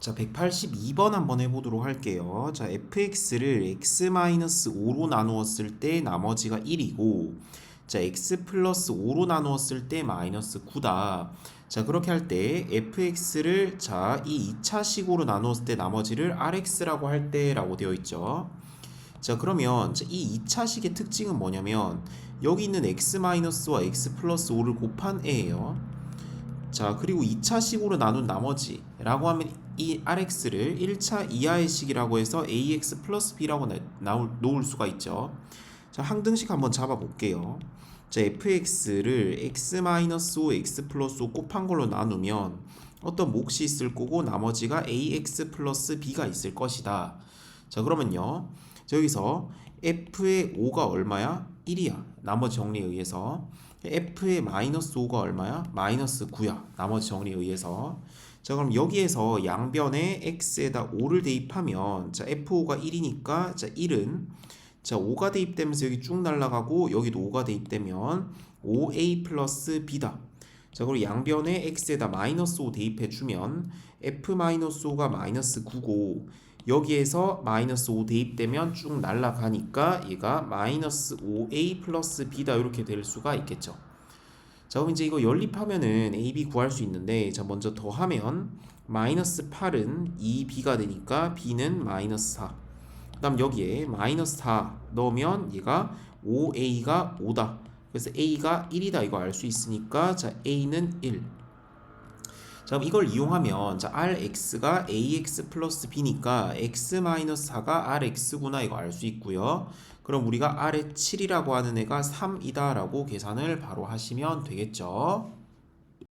자, 182번 한번 해보도록 할게요. 자, fx를 x-5로 나누었을 때 나머지가 1이고, 자, x 플러스 5로 나누었을 때 마이너스 9다. 자, 그렇게 할 때 fx를 자, 이 2차식으로 나누었을 때 나머지를 rx라고 할 때라고 되어 있죠. 자, 그러면 자, 이 2차식의 특징은 뭐냐면 여기 있는 x-와 x 플러스 5를 곱한 애예요. 자, 그리고 2차 식으로 나눈 나머지 라고 하면 이 RX를 1차 이하의 식이라고 해서 AX 플러스 B라고 나, 나올, 놓을 수가 있죠. 자, 항등식 한번 잡아볼게요. 자, fx를 x-5, x 플러스 5 곱한 걸로 나누면 어떤 몫이 있을 거고 나머지가 ax 플러스 b가 있을 것이다. 자, 그러면요. 자, 여기서 f의 5가 얼마야? 1이야. 나머지 정리에 의해서. f의 마이너스 5가 얼마야? 마이너스 9야. 나머지 정리에 의해서. 자, 그럼 여기에서 양변에 x에다 5를 대입하면 자, f5가 1이니까 자, 1은 자, 5가 대입되면서 여기 쭉 날아가고 여기도 5가 대입되면 5a 플러스 b다. 자, 그리고 양변에 x에다 마이너스 5 대입해 주면 f 마이너스 5가 마이너스 9고 여기에서 마이너스 5 대입되면 쭉 날아가니까 얘가 마이너스 5a 플러스 b다 이렇게 될 수가 있겠죠. 자 그럼 이제 이거 연립하면은 AB 구할 수 있는데 자 먼저 더하면 마이너스 8은 2B가 되니까 B는 마이너스 4 그 다음 여기에 마이너스 4 넣으면 얘가 5A가 5다. 그래서 A가 1이다 이거 알 수 있으니까 자 A는 1 자 그럼 이걸 이용하면 자 RX가 AX 플러스 B니까 X 마이너스 4가 RX구나 이거 알 수 있고요. 그럼 우리가 R의 7이라고 하는 애가 3이다 라고 계산을 바로 하시면 되겠죠